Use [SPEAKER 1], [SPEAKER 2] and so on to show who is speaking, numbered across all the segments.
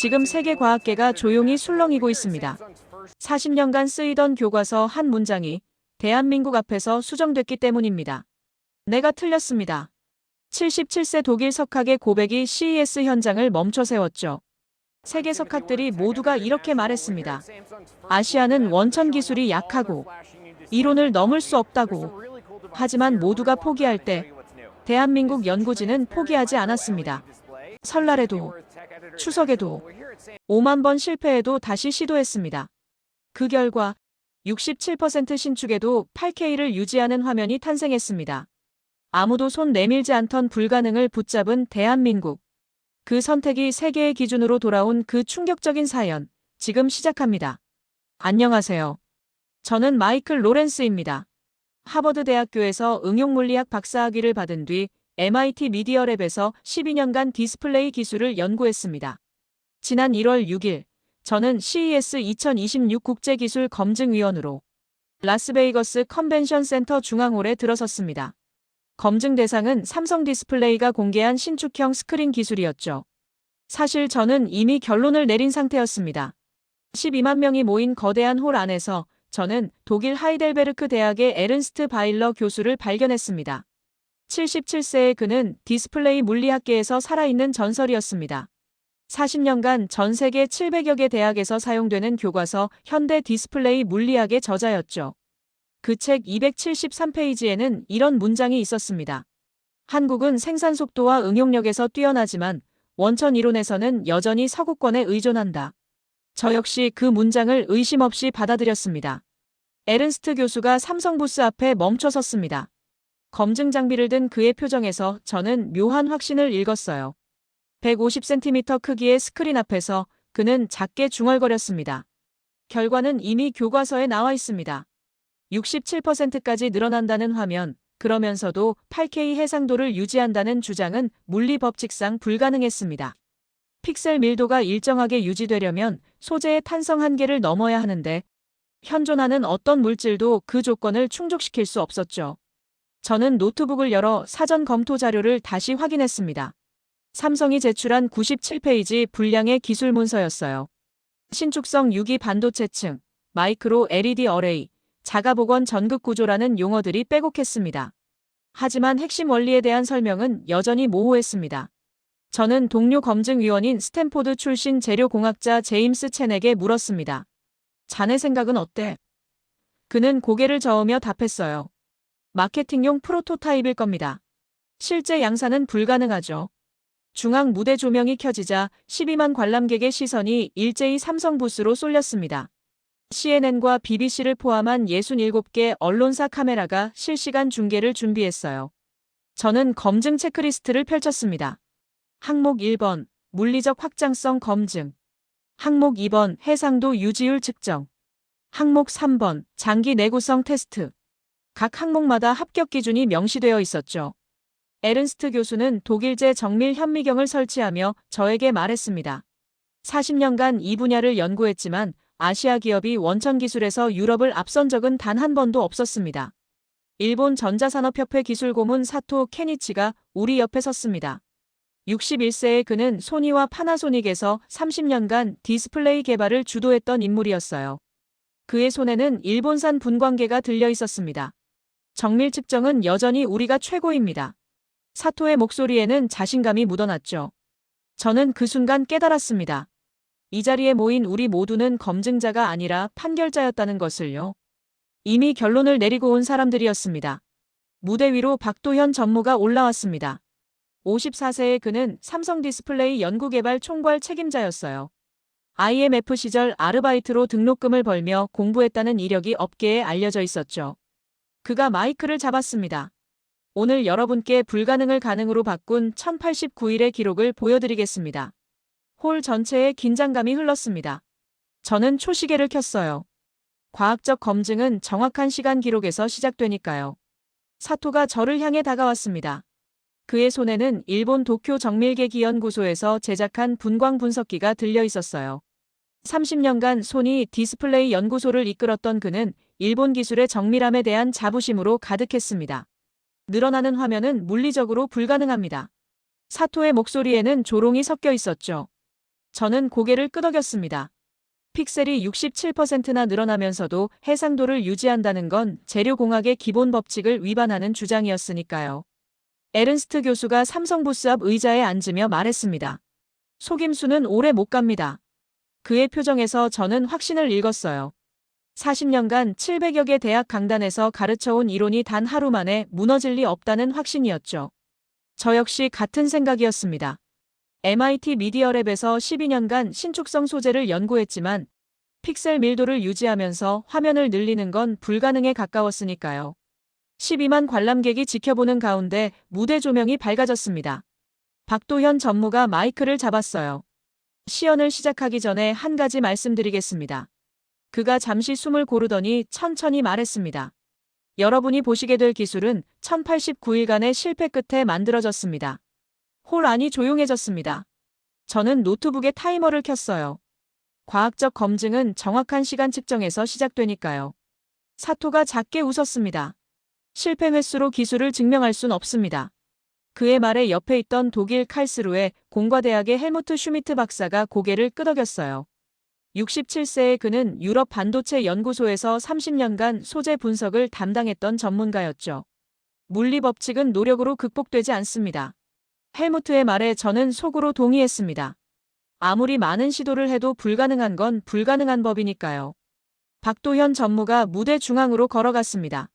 [SPEAKER 1] 지금 세계 과학계가 조용히 술렁이고 있습니다. 40년간 쓰이던 교과서 한 문장이 대한민국 앞에서 수정됐기 때문입니다. 내가 틀렸습니다. 77세 독일 석학의 고백이 CES 현장을 멈춰 세웠죠. 세계 석학들이 모두가 이렇게 말했습니다. 아시아는 원천 기술이 약하고 이론을 넘을 수 없다고. 하지만 모두가 포기할 때 대한민국 연구진은 포기하지 않았습니다. 설날에도 추석에도 5만 번 실패해도 다시 시도했습니다. 그 결과 67% 신축에도 8K를 유지하는 화면이 탄생했습니다. 아무도 손 내밀지 않던 불가능을 붙잡은 대한민국. 그 선택이 세계의 기준으로 돌아온 그 충격적인 사연, 지금 시작합니다. 안녕하세요. 저는 마이클 로렌스입니다. 하버드 대학교에서 응용물리학 박사학위를 받은 뒤 MIT 미디어랩에서 12년간 디스플레이 기술을 연구했습니다. 지난 1월 6일, 저는 CES 2026 국제기술 검증위원으로 라스베이거스 컨벤션 센터 중앙홀에 들어섰습니다. 검증 대상은 삼성 디스플레이가 공개한 신축형 스크린 기술이었죠. 사실 저는 이미 결론을 내린 상태였습니다. 12만 명이 모인 거대한 홀 안에서 저는 독일 하이델베르크 대학의 에른스트 바일러 교수를 발견했습니다. 77세의 그는 디스플레이 물리학계에서 살아있는 전설이었습니다. 40년간 전 세계 700여 개 대학에서 사용되는 교과서 현대 디스플레이 물리학의 저자였죠. 그 책 273페이지에는 이런 문장이 있었습니다. 한국은 생산 속도와 응용력에서 뛰어나지만 원천 이론에서는 여전히 서구권에 의존한다. 저 역시 그 문장을 의심 없이 받아들였습니다. 에른스트 교수가 삼성 부스 앞에 멈춰 섰습니다. 검증 장비를 든 그의 표정에서 저는 묘한 확신을 읽었어요. 150cm 크기의 스크린 앞에서 그는 작게 중얼거렸습니다. 결과는 이미 교과서에 나와 있습니다. 67%까지 늘어난다는 화면, 그러면서도 8K 해상도를 유지한다는 주장은 물리 법칙상 불가능했습니다. 픽셀 밀도가 일정하게 유지되려면 소재의 탄성 한계를 넘어야 하는데 현존하는 어떤 물질도 그 조건을 충족시킬 수 없었죠. 저는 노트북을 열어 사전 검토 자료를 다시 확인했습니다. 삼성이 제출한 97페이지 분량의 기술 문서였어요. 신축성 유기 반도체층, 마이크로 LED 어레이, 자가복원 전극 구조라는 용어들이 빼곡했습니다. 하지만 핵심 원리에 대한 설명은 여전히 모호했습니다. 저는 동료 검증위원인 스탠포드 출신 재료공학자 제임스 첸에게 물었습니다. 자네 생각은 어때? 그는 고개를 저으며 답했어요. 마케팅용 프로토타입일 겁니다. 실제 양산은 불가능하죠. 중앙 무대 조명이 켜지자 12만 관람객의 시선이 일제히 삼성 부스로 쏠렸습니다. CNN과 BBC를 포함한 67개 언론사 카메라가 실시간 중계를 준비했어요. 저는 검증 체크리스트를 펼쳤습니다. 항목 1번 물리적 확장성 검증 항목 2번 해상도 유지율 측정 항목 3번 장기 내구성 테스트 각 항목마다 합격 기준이 명시되어 있었죠. 에른스트 교수는 독일제 정밀 현미경을 설치하며 저에게 말했습니다. 40년간 이 분야를 연구했지만 아시아 기업이 원천 기술에서 유럽을 앞선 적은 단 한 번도 없었습니다. 일본 전자산업협회 기술 고문 사토 케니치가 우리 옆에 섰습니다. 61세의 그는 소니와 파나소닉에서 30년간 디스플레이 개발을 주도했던 인물이었어요. 그의 손에는 일본산 분광계가 들려 있었습니다. 정밀 측정은 여전히 우리가 최고입니다. 사토의 목소리에는 자신감이 묻어났죠. 저는 그 순간 깨달았습니다. 이 자리에 모인 우리 모두는 검증자가 아니라 판결자였다는 것을요. 이미 결론을 내리고 온 사람들이었습니다. 무대 위로 박도현 전무가 올라왔습니다. 54세의 그는 삼성 디스플레이 연구개발 총괄 책임자였어요. IMF 시절 아르바이트로 등록금을 벌며 공부했다는 이력이 업계에 알려져 있었죠. 그가 마이크를 잡았습니다. 오늘 여러분께 불가능을 가능으로 바꾼 1089일의 기록을 보여드리겠습니다. 홀 전체에 긴장감이 흘렀습니다. 저는 초시계를 켰어요. 과학적 검증은 정확한 시간 기록에서 시작되니까요. 사토가 저를 향해 다가왔습니다. 그의 손에는 일본 도쿄 정밀계기 연구소에서 제작한 분광 분석기가 들려 있었어요. 30년간 소니 디스플레이 연구소를 이끌었던 그는 일본 기술의 정밀함에 대한 자부심으로 가득했습니다. 늘어나는 화면은 물리적으로 불가능합니다. 사토의 목소리에는 조롱이 섞여 있었죠. 저는 고개를 끄덕였습니다. 픽셀이 67%나 늘어나면서도 해상도를 유지한다는 건 재료공학의 기본 법칙을 위반하는 주장이었으니까요. 에른스트 교수가 삼성부스 앞 의자에 앉으며 말했습니다. 속임수는 오래 못 갑니다. 그의 표정에서 저는 확신을 읽었어요. 40년간 700여 개 대학 강단에서 가르쳐온 이론이 단 하루 만에 무너질 리 없다는 확신이었죠. 저 역시 같은 생각이었습니다. MIT 미디어랩에서 12년간 신축성 소재를 연구했지만 픽셀 밀도를 유지하면서 화면을 늘리는 건 불가능에 가까웠으니까요. 12만 관람객이 지켜보는 가운데 무대 조명이 밝아졌습니다. 박도현 전무가 마이크를 잡았어요. 시연을 시작하기 전에 한 가지 말씀드리겠습니다. 그가 잠시 숨을 고르더니 천천히 말했습니다. 여러분이 보시게 될 기술은 1089일간의 실패 끝에 만들어졌습니다. 홀 안이 조용해졌습니다. 저는 노트북에 타이머를 켰어요. 과학적 검증은 정확한 시간 측정에서 시작되니까요. 사토가 작게 웃었습니다. 실패 횟수로 기술을 증명할 순 없습니다. 그의 말에 옆에 있던 독일 칼스루의 공과대학의 헬무트 슈미트 박사가 고개를 끄덕였어요. 67세의 그는 유럽 반도체 연구소에서 30년간 소재 분석을 담당했던 전문가였죠. 물리 법칙은 노력으로 극복되지 않습니다. 헬무트의 말에 저는 속으로 동의했습니다. 아무리 많은 시도를 해도 불가능한 건 불가능한 법이니까요. 박도현 전무가 무대 중앙으로 걸어갔습니다.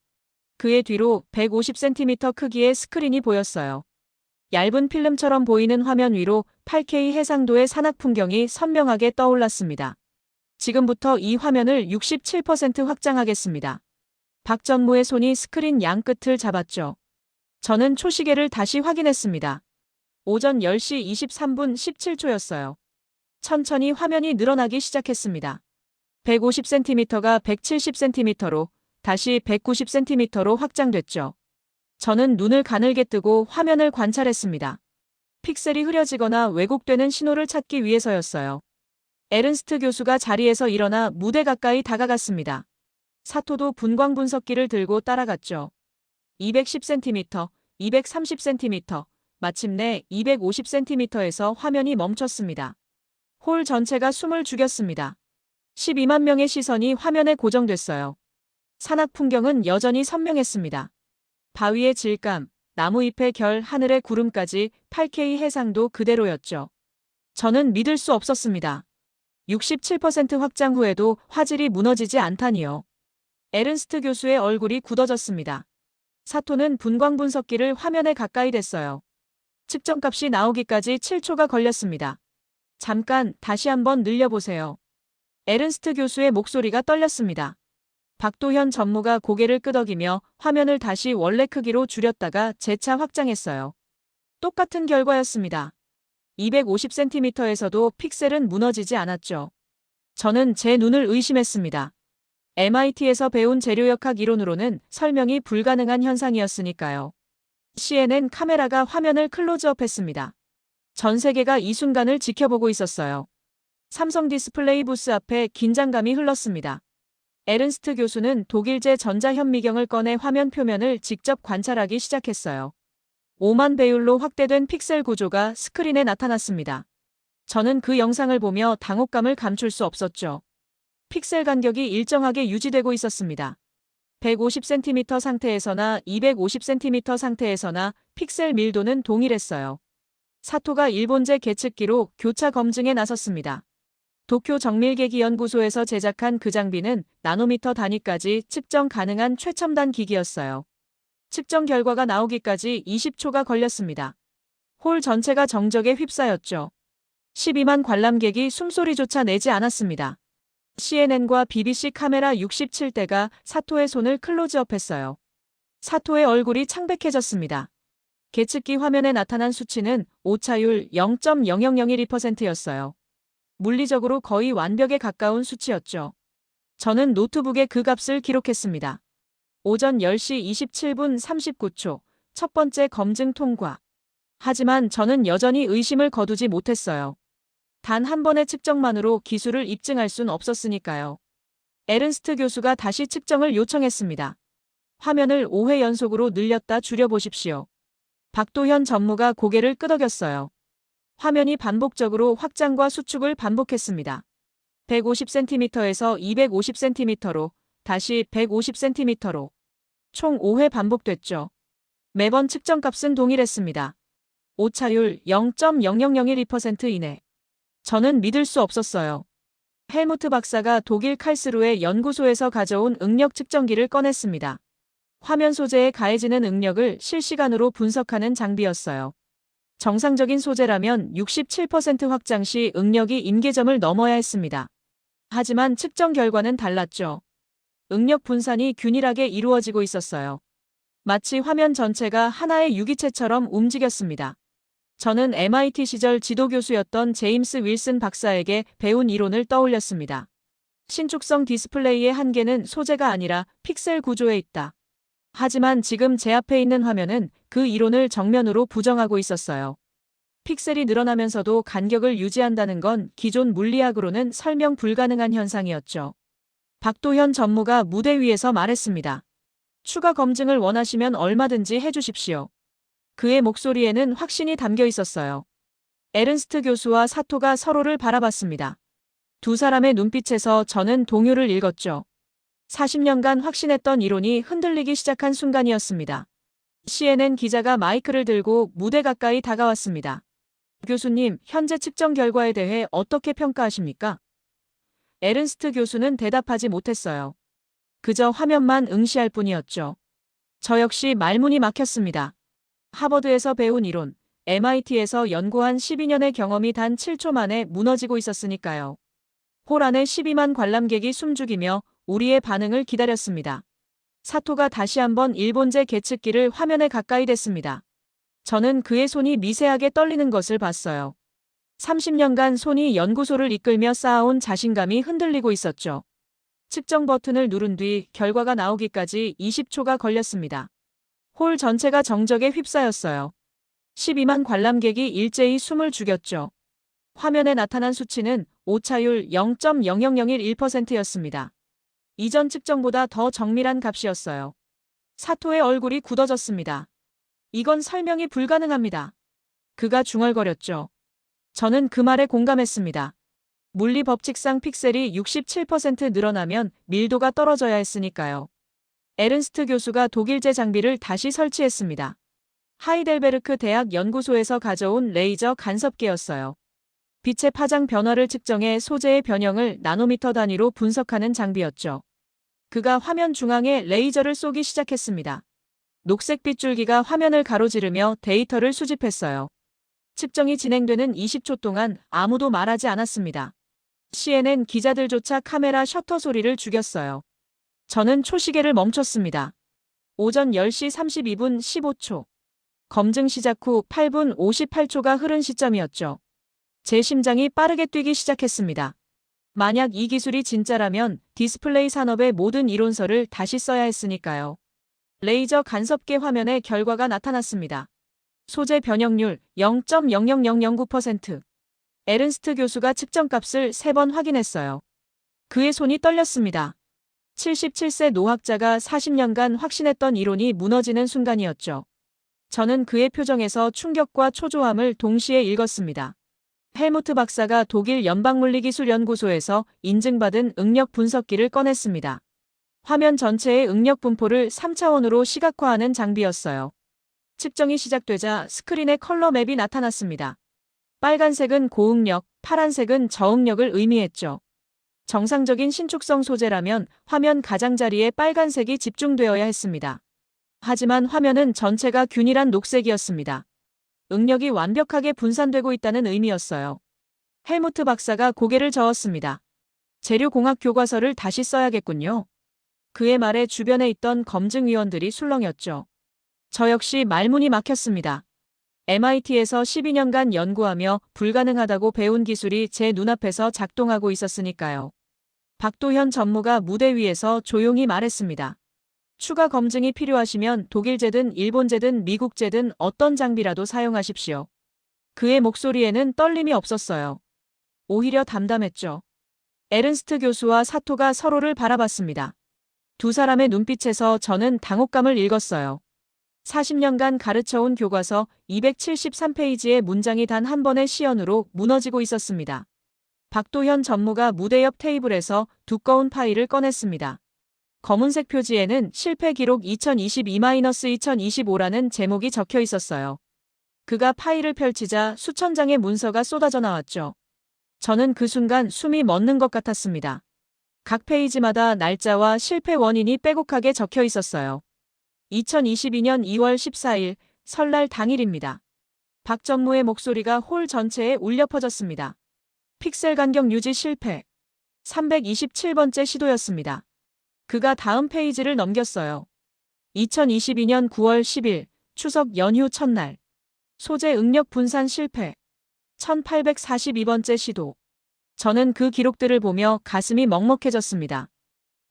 [SPEAKER 1] 그의 뒤로 150cm 크기의 스크린이 보였어요. 얇은 필름처럼 보이는 화면 위로 8K 해상도의 산악 풍경이 선명하게 떠올랐습니다. 지금부터 이 화면을 67% 확장하겠습니다. 박 전무의 손이 스크린 양 끝을 잡았죠. 저는 초시계를 다시 확인했습니다. 오전 10시 23분 17초였어요. 천천히 화면이 늘어나기 시작했습니다. 150cm가 170cm로 다시 190cm로 확장됐죠. 저는 눈을 가늘게 뜨고 화면을 관찰했습니다. 픽셀이 흐려지거나 왜곡되는 신호를 찾기 위해서였어요. 에른스트 교수가 자리에서 일어나 무대 가까이 다가갔습니다. 사토도 분광 분석기를 들고 따라갔죠. 210cm, 230cm, 마침내 250cm에서 화면이 멈췄습니다. 홀 전체가 숨을 죽였습니다. 12만 명의 시선이 화면에 고정됐어요. 산악 풍경은 여전히 선명했습니다. 바위의 질감, 나무잎의 결, 하늘의 구름까지 8K 해상도 그대로였죠. 저는 믿을 수 없었습니다. 67% 확장 후에도 화질이 무너지지 않다니요. 에른스트 교수의 얼굴이 굳어졌습니다. 사토는 분광 분석기를 화면에 가까이 댔어요. 측정값이 나오기까지 7초가 걸렸습니다. 잠깐 다시 한번 늘려보세요. 에른스트 교수의 목소리가 떨렸습니다. 박도현 전무가 고개를 끄덕이며 화면을 다시 원래 크기로 줄였다가 재차 확장했어요. 똑같은 결과였습니다. 250cm에서도 픽셀은 무너지지 않았죠. 저는 제 눈을 의심했습니다. MIT에서 배운 재료역학 이론으로는 설명이 불가능한 현상이었으니까요. CNN 카메라가 화면을 클로즈업했습니다. 전 세계가 이 순간을 지켜보고 있었어요. 삼성 디스플레이 부스 앞에 긴장감이 흘렀습니다. 에른스트 교수는 독일제 전자현미경을 꺼내 화면 표면을 직접 관찰하기 시작했어요. 5만 배율로 확대된 픽셀 구조가 스크린에 나타났습니다. 저는 그 영상을 보며 당혹감을 감출 수 없었죠. 픽셀 간격이 일정하게 유지되고 있었습니다. 150cm 상태에서나 250cm 상태에서나 픽셀 밀도는 동일했어요. 사토가 일본제 계측기로 교차 검증에 나섰습니다. 도쿄 정밀계기 연구소에서 제작한 그 장비는 나노미터 단위까지 측정 가능한 최첨단 기기였어요. 측정 결과가 나오기까지 20초가 걸렸습니다. 홀 전체가 정적에 휩싸였죠. 12만 관람객이 숨소리조차 내지 않았습니다. CNN과 BBC 카메라 67대가 사토의 손을 클로즈업했어요. 사토의 얼굴이 창백해졌습니다. 계측기 화면에 나타난 수치는 오차율 0.0001%였어요. 물리적으로 거의 완벽에 가까운 수치였죠. 저는 노트북에 그 값을 기록했습니다. 오전 10시 27분 39초, 첫 번째 검증 통과. 하지만 저는 여전히 의심을 거두지 못했어요. 단 한 번의 측정만으로 기술을 입증할 순 없었으니까요. 에른스트 교수가 다시 측정을 요청했습니다. 화면을 5회 연속으로 늘렸다 줄여보십시오. 박도현 전무가 고개를 끄덕였어요. 화면이 반복적으로 확장과 수축을 반복했습니다. 150cm에서 250cm로 다시 150cm로 총 5회 반복됐죠. 매번 측정값은 동일했습니다. 오차율 0.0001% 이내. 저는 믿을 수 없었어요. 헬무트 박사가 독일 칼스루의 연구소에서 가져온 응력 측정기를 꺼냈습니다. 화면 소재에 가해지는 응력을 실시간으로 분석하는 장비였어요. 정상적인 소재라면 67% 확장 시 응력이 임계점을 넘어야 했습니다. 하지만 측정 결과는 달랐죠. 응력 분산이 균일하게 이루어지고 있었어요. 마치 화면 전체가 하나의 유기체처럼 움직였습니다. 저는 MIT 시절 지도교수였던 제임스 윌슨 박사에게 배운 이론을 떠올렸습니다. 신축성 디스플레이의 한계는 소재가 아니라 픽셀 구조에 있다. 하지만 지금 제 앞에 있는 화면은 그 이론을 정면으로 부정하고 있었어요. 픽셀이 늘어나면서도 간격을 유지한다는 건 기존 물리학으로는 설명 불가능한 현상이었죠. 박도현 전무가 무대 위에서 말했습니다. 추가 검증을 원하시면 얼마든지 해주십시오. 그의 목소리에는 확신이 담겨 있었어요. 에른스트 교수와 사토가 서로를 바라봤습니다. 두 사람의 눈빛에서 저는 동요를 읽었죠. 40년간 확신했던 이론이 흔들리기 시작한 순간이었습니다. CNN 기자가 마이크를 들고 무대 가까이 다가왔습니다. 교수님, 현재 측정 결과에 대해 어떻게 평가하십니까? 에른스트 교수는 대답하지 못했어요. 그저 화면만 응시할 뿐이었죠. 저 역시 말문이 막혔습니다. 하버드에서 배운 이론, MIT에서 연구한 12년의 경험이 단 7초 만에 무너지고 있었으니까요. 홀 안에 12만 관람객이 숨죽이며 우리의 반응을 기다렸습니다. 사토가 다시 한번 일본제 계측기를 화면에 가까이 댔습니다. 저는 그의 손이 미세하게 떨리는 것을 봤어요. 30년간 손이 연구소를 이끌며 쌓아온 자신감이 흔들리고 있었죠. 측정 버튼을 누른 뒤 결과가 나오기까지 20초가 걸렸습니다. 홀 전체가 정적에 휩싸였어요. 12만 관람객이 일제히 숨을 죽였죠. 화면에 나타난 수치는 오차율 0.00001%였습니다. 이전 측정보다 더 정밀한 값이었어요. 사토의 얼굴이 굳어졌습니다. 이건 설명이 불가능합니다. 그가 중얼거렸죠. 저는 그 말에 공감했습니다. 물리 법칙상 픽셀이 67% 늘어나면 밀도가 떨어져야 했으니까요. 에른스트 교수가 독일제 장비를 다시 설치했습니다. 하이델베르크 대학 연구소에서 가져온 레이저 간섭계였어요. 빛의 파장 변화를 측정해 소재의 변형을 나노미터 단위로 분석하는 장비였죠. 그가 화면 중앙에 레이저를 쏘기 시작했습니다. 녹색 빗줄기가 화면을 가로지르며 데이터를 수집했어요. 측정이 진행되는 20초 동안 아무도 말하지 않았습니다. CNN 기자들조차 카메라 셔터 소리를 죽였어요. 저는 초시계를 멈췄습니다. 오전 10시 32분 15초. 검증 시작 후 8분 58초가 흐른 시점이었죠. 제 심장이 빠르게 뛰기 시작했습니다. 만약 이 기술이 진짜라면 디스플레이 산업의 모든 이론서를 다시 써야 했으니까요. 레이저 간섭계 화면에 결과가 나타났습니다. 소재 변형률 0.00009%. 에른스트 교수가 측정값을 3번 확인했어요. 그의 손이 떨렸습니다. 77세 노학자가 40년간 확신했던 이론이 무너지는 순간이었죠. 저는 그의 표정에서 충격과 초조함을 동시에 읽었습니다. 헬무트 박사가 독일 연방물리기술연구소에서 인증받은 응력 분석기를 꺼냈습니다. 화면 전체의 응력 분포를 3차원으로 시각화하는 장비였어요. 측정이 시작되자 스크린에 컬러 맵이 나타났습니다. 빨간색은 고응력, 파란색은 저응력을 의미했죠. 정상적인 신축성 소재라면 화면 가장자리에 빨간색이 집중되어야 했습니다. 하지만 화면은 전체가 균일한 녹색이었습니다. 응력이 완벽하게 분산되고 있다는 의미였어요. 헬무트 박사가 고개를 저었습니다. 재료공학 교과서를 다시 써야겠군요. 그의 말에 주변에 있던 검증위원들이 술렁였죠. 저 역시 말문이 막혔습니다. MIT에서 12년간 연구하며 불가능하다고 배운 기술이 제 눈앞에서 작동하고 있었으니까요. 박도현 전무가 무대 위에서 조용히 말했습니다. 추가 검증이 필요하시면 독일제든 일본제든 미국제든 어떤 장비라도 사용하십시오. 그의 목소리에는 떨림이 없었어요. 오히려 담담했죠. 에른스트 교수와 사토가 서로를 바라봤습니다. 두 사람의 눈빛에서 저는 당혹감을 읽었어요. 40년간 가르쳐온 교과서 273페이지의 문장이 단 한 번의 시연으로 무너지고 있었습니다. 박도현 전무가 무대 옆 테이블에서 두꺼운 파일을 꺼냈습니다. 검은색 표지에는 실패 기록 2022-2025라는 제목이 적혀 있었어요. 그가 파일을 펼치자 수천 장의 문서가 쏟아져 나왔죠. 저는 그 순간 숨이 멎는 것 같았습니다. 각 페이지마다 날짜와 실패 원인이 빼곡하게 적혀 있었어요. 2022년 2월 14일 설날 당일입니다. 박 전무의 목소리가 홀 전체에 울려 퍼졌습니다. 픽셀 간격 유지 실패. 327번째 시도였습니다. 그가 다음 페이지를 넘겼어요. 2022년 9월 10일 추석 연휴 첫날. 소재 응력 분산 실패. 1842번째 시도. 저는 그 기록들을 보며 가슴이 먹먹해졌습니다.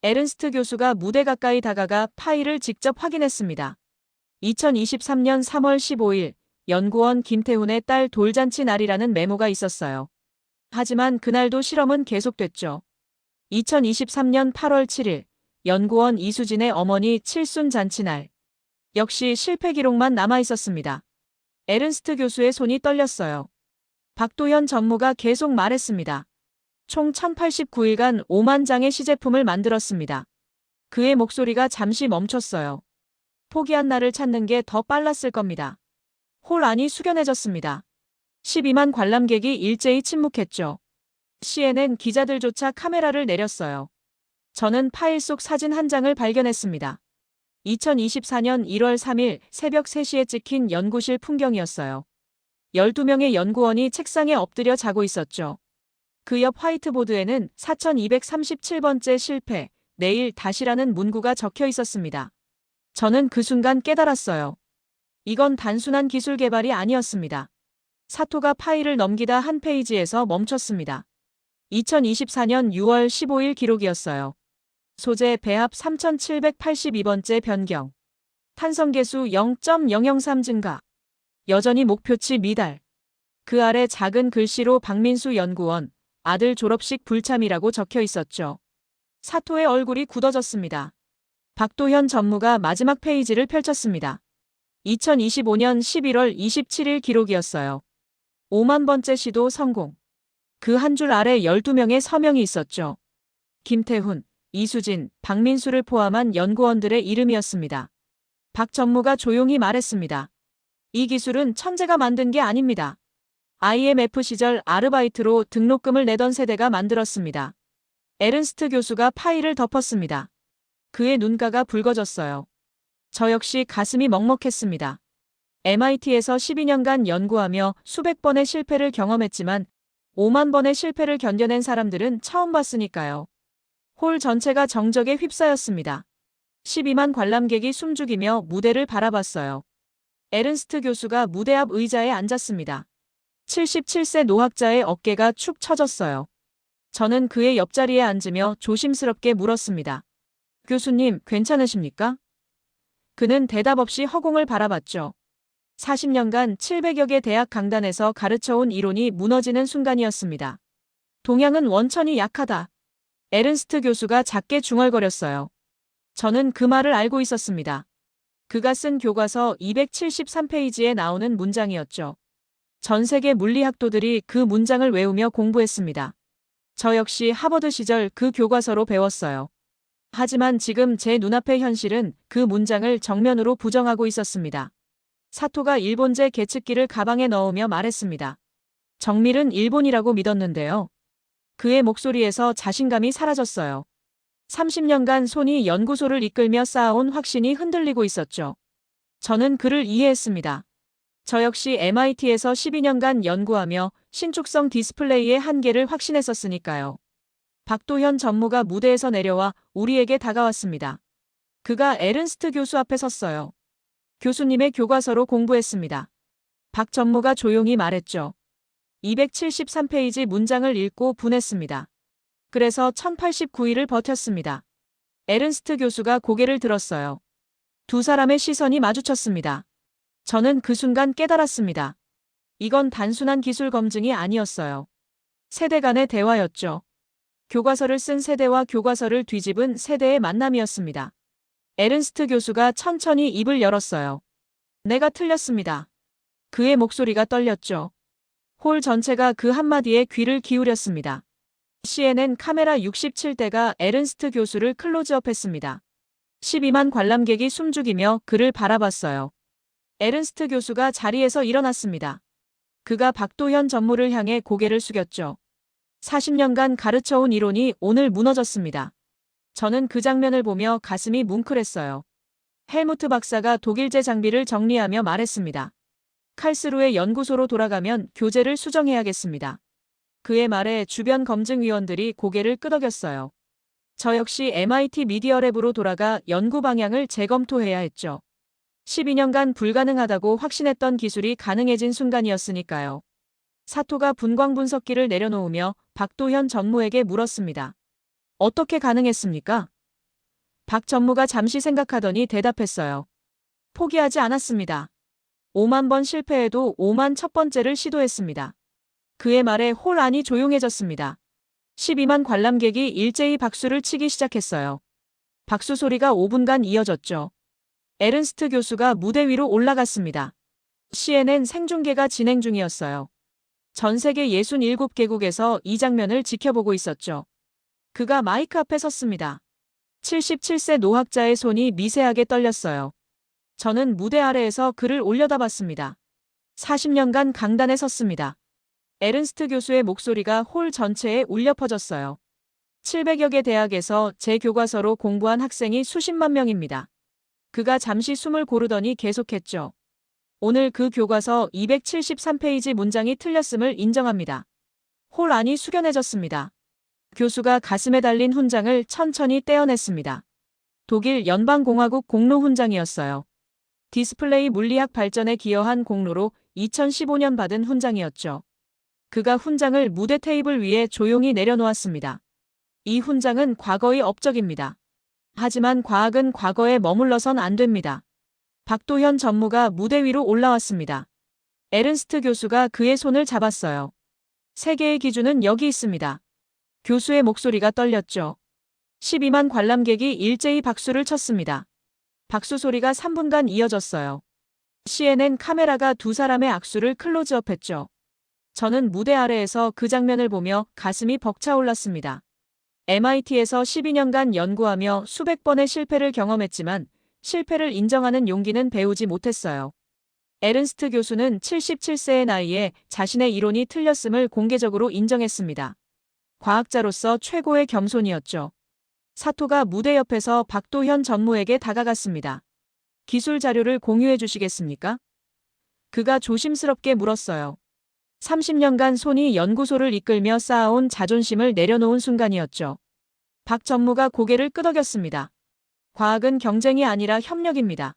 [SPEAKER 1] 에른스트 교수가 무대 가까이 다가가 파일을 직접 확인했습니다. 2023년 3월 15일 연구원 김태훈의 딸 돌잔치 날이라는 메모가 있었어요. 하지만 그날도 실험은 계속됐죠. 2023년 8월 7일 연구원 이수진의 어머니 칠순 잔치날. 역시 실패 기록만 남아 있었습니다. 에른스트 교수의 손이 떨렸어요. 박도현 전무가 계속 말했습니다. 총 1089일간 5만 장의 시제품을 만들었습니다. 그의 목소리가 잠시 멈췄어요. 포기한 날을 찾는 게 더 빨랐을 겁니다. 홀 안이 숙연해졌습니다. 12만 관람객이 일제히 침묵했죠. CNN 기자들조차 카메라를 내렸어요. 저는 파일 속 사진 한 장을 발견했습니다. 2024년 1월 3일 새벽 3시에 찍힌 연구실 풍경이었어요. 12명의 연구원이 책상에 엎드려 자고 있었죠. 그 옆 화이트보드에는 4237번째 실패, 내일 다시라는 문구가 적혀 있었습니다. 저는 그 순간 깨달았어요. 이건 단순한 기술 개발이 아니었습니다. 사토가 파일을 넘기다 한 페이지에서 멈췄습니다. 2024년 6월 15일 기록이었어요. 소재 배합 3782번째 변경. 탄성계수 0.003 증가. 여전히 목표치 미달. 그 아래 작은 글씨로 박민수 연구원, 아들 졸업식 불참이라고 적혀 있었죠. 사토의 얼굴이 굳어졌습니다. 박도현 전무가 마지막 페이지를 펼쳤습니다. 2025년 11월 27일 기록이었어요. 5만 번째 시도 성공. 그 한 줄 아래 12명의 서명이 있었죠. 김태훈, 이수진, 박민수를 포함한 연구원들의 이름이었습니다. 박 전무가 조용히 말했습니다. 이 기술은 천재가 만든 게 아닙니다. IMF 시절 아르바이트로 등록금을 내던 세대가 만들었습니다. 에른스트 교수가 파일을 덮었습니다. 그의 눈가가 붉어졌어요. 저 역시 가슴이 먹먹했습니다. MIT에서 12년간 연구하며 수백 번의 실패를 경험했지만 5만 번의 실패를 견뎌낸 사람들은 처음 봤으니까요. 홀 전체가 정적에 휩싸였습니다. 12만 관람객이 숨죽이며 무대를 바라봤어요. 에른스트 교수가 무대 앞 의자에 앉았습니다. 77세 노학자의 어깨가 축 처졌어요. 저는 그의 옆자리에 앉으며 조심스럽게 물었습니다. 교수님, 괜찮으십니까? 그는 대답 없이 허공을 바라봤죠. 40년간 700여 개 대학 강단에서 가르쳐온 이론이 무너지는 순간이었습니다. 동양은 원천이 약하다. 에른스트 교수가 작게 중얼거렸어요. 저는 그 말을 알고 있었습니다. 그가 쓴 교과서 273페이지에 나오는 문장이었죠. 전 세계 물리학도들이 그 문장을 외우며 공부했습니다. 저 역시 하버드 시절 그 교과서로 배웠어요. 하지만 지금 제 눈앞의 현실은 그 문장을 정면으로 부정하고 있었습니다. 사토가 일본제 계측기를 가방에 넣으며 말했습니다. 정밀은 일본이라고 믿었는데요. 그의 목소리에서 자신감이 사라졌어요. 30년간 손이 연구소를 이끌며 쌓아온 확신이 흔들리고 있었죠. 저는 그를 이해했습니다. 저 역시 MIT에서 12년간 연구하며 신축성 디스플레이의 한계를 확신했었으니까요. 박도현 전무가 무대에서 내려와 우리에게 다가왔습니다. 그가 에른스트 교수 앞에 섰어요. 교수님의 교과서로 공부했습니다. 박 전무가 조용히 말했죠. 273페이지 문장을 읽고 분했습니다. 그래서 1089일을 버텼습니다. 에른스트 교수가 고개를 들었어요. 두 사람의 시선이 마주쳤습니다. 저는 그 순간 깨달았습니다. 이건 단순한 기술 검증이 아니었어요. 세대 간의 대화였죠. 교과서를 쓴 세대와 교과서를 뒤집은 세대의 만남이었습니다. 에른스트 교수가 천천히 입을 열었어요. 내가 틀렸습니다. 그의 목소리가 떨렸죠. 홀 전체가 그 한마디에 귀를 기울였습니다. CNN 카메라 67대가 에른스트 교수를 클로즈업했습니다. 12만 관람객이 숨죽이며 그를 바라봤어요. 에른스트 교수가 자리에서 일어났습니다. 그가 박도현 전무를 향해 고개를 숙였죠. 40년간 가르쳐온 이론이 오늘 무너졌습니다. 저는 그 장면을 보며 가슴이 뭉클했어요. 헬무트 박사가 독일제 장비를 정리하며 말했습니다. 칼스루의 연구소로 돌아가면 교재를 수정해야겠습니다. 그의 말에 주변 검증위원들이 고개를 끄덕였어요. 저 역시 MIT 미디어랩으로 돌아가 연구 방향을 재검토해야 했죠. 12년간 불가능하다고 확신했던 기술이 가능해진 순간이었으니까요. 사토가 분광 분석기를 내려놓으며 박도현 전무에게 물었습니다. 어떻게 가능했습니까? 박 전무가 잠시 생각하더니 대답했어요. 포기하지 않았습니다. 5만 번 실패해도 5만 첫 번째를 시도했습니다. 그의 말에 홀 안이 조용해졌습니다. 12만 관람객이 일제히 박수를 치기 시작했어요. 박수 소리가 5분간 이어졌죠. 에른스트 교수가 무대 위로 올라갔습니다. CNN 생중계가 진행 중이었어요. 전 세계 67개국에서 이 장면을 지켜보고 있었죠. 그가 마이크 앞에 섰습니다. 77세 노학자의 손이 미세하게 떨렸어요. 저는 무대 아래에서 그를 올려다봤습니다. 40년간 강단에 섰습니다. 에른스트 교수의 목소리가 홀 전체에 울려 퍼졌어요. 700여 개 대학에서 제 교과서로 공부한 학생이 수십만 명입니다. 그가 잠시 숨을 고르더니 계속했죠. 오늘 그 교과서 273페이지 문장이 틀렸음을 인정합니다. 홀 안이 숙연해졌습니다. 교수가 가슴에 달린 훈장을 천천히 떼어냈습니다. 독일 연방공화국 공로 훈장이었어요. 디스플레이 물리학 발전에 기여한 공로로 2015년 받은 훈장이었죠. 그가 훈장을 무대 테이블 위에 조용히 내려놓았습니다. 이 훈장은 과거의 업적입니다. 하지만 과학은 과거에 머물러선 안 됩니다. 박도현 전무가 무대 위로 올라왔습니다. 에른스트 교수가 그의 손을 잡았어요. 세계의 기준은 여기 있습니다. 교수의 목소리가 떨렸죠. 12만 관람객이 일제히 박수를 쳤습니다. 박수 소리가 3분간 이어졌어요. CNN 카메라가 두 사람의 악수를 클로즈업했죠. 저는 무대 아래에서 그 장면을 보며 가슴이 벅차올랐습니다. MIT에서 12년간 연구하며 수백 번의 실패를 경험했지만 실패를 인정하는 용기는 배우지 못했어요. 에른스트 교수는 77세의 나이에 자신의 이론이 틀렸음을 공개적으로 인정했습니다. 과학자로서 최고의 겸손이었죠. 사토가 무대 옆에서 박도현 전무에게 다가갔습니다. 기술 자료를 공유해 주시겠습니까? 그가 조심스럽게 물었어요. 30년간 손이 연구소를 이끌며 쌓아온 자존심을 내려놓은 순간이었죠. 박 전무가 고개를 끄덕였습니다. 과학은 경쟁이 아니라 협력입니다.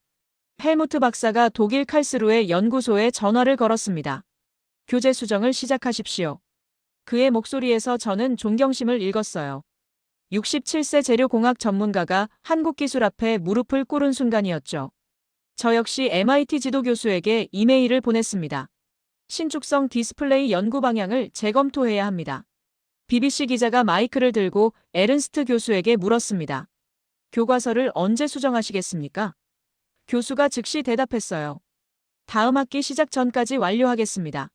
[SPEAKER 1] 헬무트 박사가 독일 칼스루의 연구소에 전화를 걸었습니다. 교재 수정을 시작하십시오. 그의 목소리에서 저는 존경심을 읽었어요. 67세 재료공학 전문가가 한국 기술 앞에 무릎을 꿇은 순간이었죠. 저 역시 MIT 지도 교수에게 이메일을 보냈습니다. 신축성 디스플레이 연구 방향을 재검토해야 합니다. BBC 기자가 마이크를 들고 에른스트 교수에게 물었습니다. 교과서를 언제 수정하시겠습니까? 교수가 즉시 대답했어요. 다음 학기 시작 전까지 완료하겠습니다.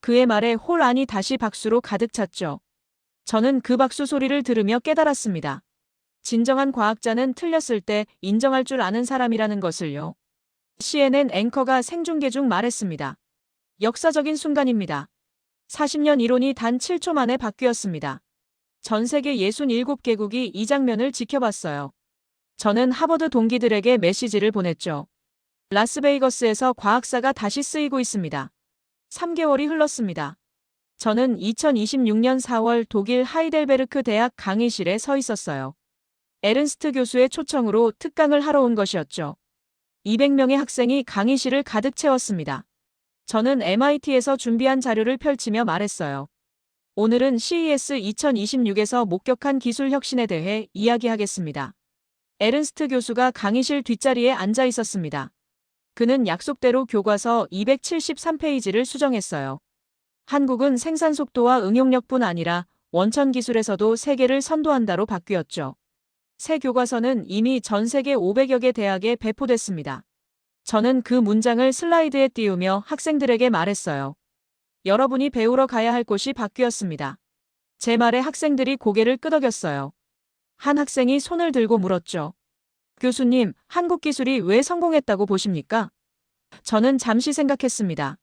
[SPEAKER 1] 그의 말에 홀 안이 다시 박수로 가득 찼죠. 저는 그 박수 소리를 들으며 깨달았습니다. 진정한 과학자는 틀렸을 때 인정할 줄 아는 사람이라는 것을요. CNN 앵커가 생중계 중 말했습니다. 역사적인 순간입니다. 40년 이론이 단 7초 만에 바뀌었습니다. 전 세계 67개국이 이 장면을 지켜봤어요. 저는 하버드 동기들에게 메시지를 보냈죠. 라스베이거스에서 과학사가 다시 쓰이고 있습니다. 3개월이 흘렀습니다. 저는 2026년 4월 독일 하이델베르크 대학 강의실에 서 있었어요. 에른스트 교수의 초청으로 특강을 하러 온 것이었죠. 200명의 학생이 강의실을 가득 채웠습니다. 저는 MIT에서 준비한 자료를 펼치며 말했어요. 오늘은 CES 2026에서 목격한 기술 혁신에 대해 이야기하겠습니다. 에른스트 교수가 강의실 뒷자리에 앉아 있었습니다. 그는 약속대로 교과서 273페이지를 수정했어요. 한국은 생산 속도와 응용력뿐 아니라 원천 기술에서도 세계를 선도한다로 바뀌었죠. 새 교과서는 이미 전 세계 500여 개 대학에 배포됐습니다. 저는 그 문장을 슬라이드에 띄우며 학생들에게 말했어요. 여러분이 배우러 가야 할 곳이 바뀌었습니다. 제 말에 학생들이 고개를 끄덕였어요. 한 학생이 손을 들고 물었죠. 교수님, 한국 기술이 왜 성공했다고 보십니까? 저는 잠시 생각했습니다.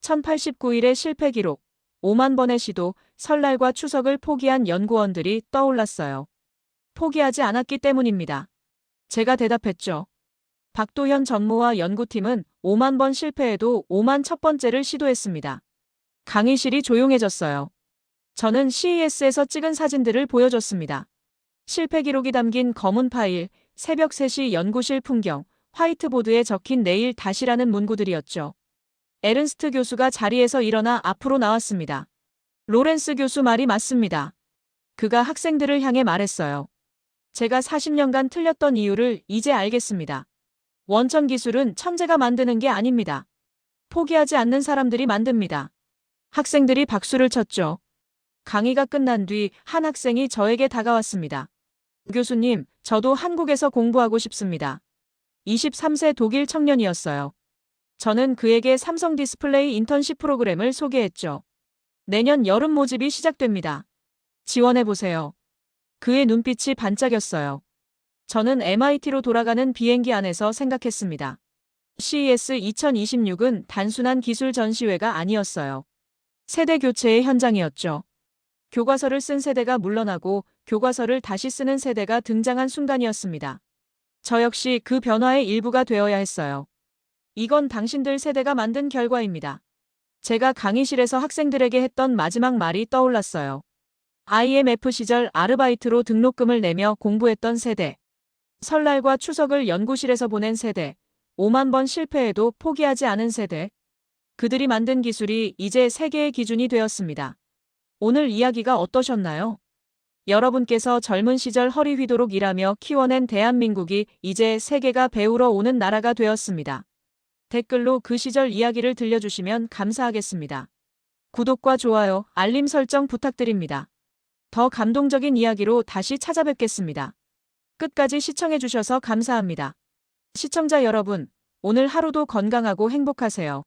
[SPEAKER 1] 1089일의 실패 기록, 5만 번의 시도, 설날과 추석을 포기한 연구원들이 떠올랐어요. 포기하지 않았기 때문입니다. 제가 대답했죠. 박도현 전무와 연구팀은 5만 번 실패해도 5만 첫 번째를 시도했습니다. 강의실이 조용해졌어요. 저는 CES에서 찍은 사진들을 보여줬습니다. 실패 기록이 담긴 검은 파일, 새벽 3시 연구실 풍경, 화이트보드에 적힌 내일 다시라는 문구들이었죠. 에른스트 교수가 자리에서 일어나 앞으로 나왔습니다. 로렌스 교수 말이 맞습니다. 그가 학생들을 향해 말했어요. 제가 40년간 틀렸던 이유를 이제 알겠습니다. 원천 기술은 천재가 만드는 게 아닙니다. 포기하지 않는 사람들이 만듭니다. 학생들이 박수를 쳤죠. 강의가 끝난 뒤 한 학생이 저에게 다가왔습니다. 교수님, 저도 한국에서 공부하고 싶습니다. 23세 독일 청년이었어요. 저는 그에게 삼성 디스플레이 인턴십 프로그램을 소개했죠. 내년 여름 모집이 시작됩니다. 지원해보세요. 그의 눈빛이 반짝였어요. 저는 MIT로 돌아가는 비행기 안에서 생각했습니다. CES 2026은 단순한 기술 전시회가 아니었어요. 세대 교체의 현장이었죠. 교과서를 쓴 세대가 물러나고 교과서를 다시 쓰는 세대가 등장한 순간이었습니다. 저 역시 그 변화의 일부가 되어야 했어요. 이건 당신들 세대가 만든 결과입니다. 제가 강의실에서 학생들에게 했던 마지막 말이 떠올랐어요. IMF 시절 아르바이트로 등록금을 내며 공부했던 세대. 설날과 추석을 연구실에서 보낸 세대. 5만 번 실패해도 포기하지 않은 세대. 그들이 만든 기술이 이제 세계의 기준이 되었습니다. 오늘 이야기가 어떠셨나요? 여러분께서 젊은 시절 허리 휘도록 일하며 키워낸 대한민국이 이제 세계가 배우러 오는 나라가 되었습니다. 댓글로 그 시절 이야기를 들려주시면 감사하겠습니다. 구독과 좋아요, 알림 설정 부탁드립니다. 더 감동적인 이야기로 다시 찾아뵙겠습니다. 끝까지 시청해주셔서 감사합니다. 시청자 여러분, 오늘 하루도 건강하고 행복하세요.